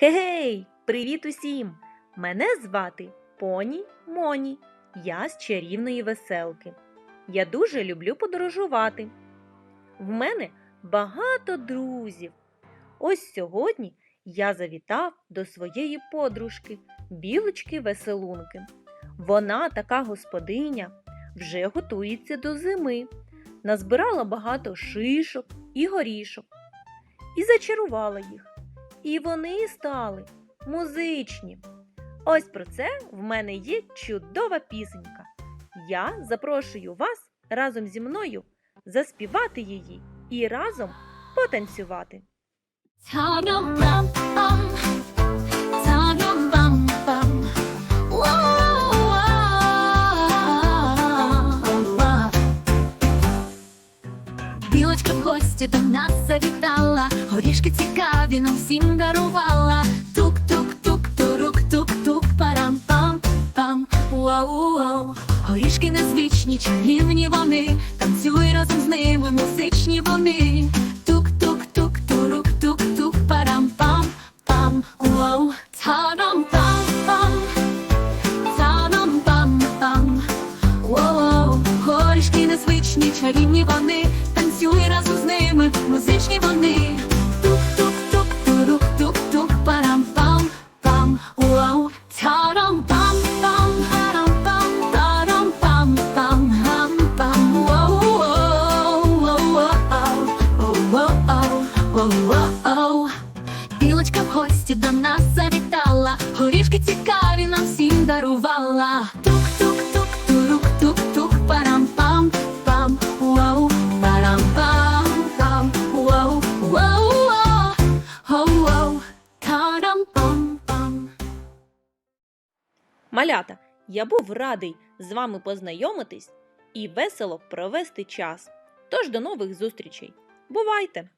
Гей, привіт усім! Мене звати Поні Моні. Я з чарівної веселки. Я дуже люблю подорожувати. В мене багато друзів. Ось сьогодні я завітав до своєї подружки, білочки веселунки. Вона така господиня, вже готується до зими, назбирала багато шишок і горішок і зачарувала їх. І вони стали музичні. Ось про це в мене є чудова пісенька. Я запрошую вас разом зі мною заспівати її і разом потанцювати. Білочка в гості до нас завітала, нам всім дарувала. Тук-тук-тук, турук-тук-тук, парам-пам-пам. Воу-воу. Горішки незвичні, чарівні вони, танцюй разом з ними, музичні вони. Тук-тук-тук, турук-тук-тук, парам-пам-пам. Воу. Та-дам-пам-пам. Та-дам-пам-пам. Воу, горішки незвичні, чарівні вони, гості до нас завітала, горішки цікаві нам всім дарувала. Тук-тук-тук, турук-тук-тук, парам-пам-пам, вау, парам-пам-пам, вау, вау-вау, воу-воу, тарам-пам-пам. Малята, я був радий з вами познайомитись і весело провести час. Тож до нових зустрічей. Бувайте!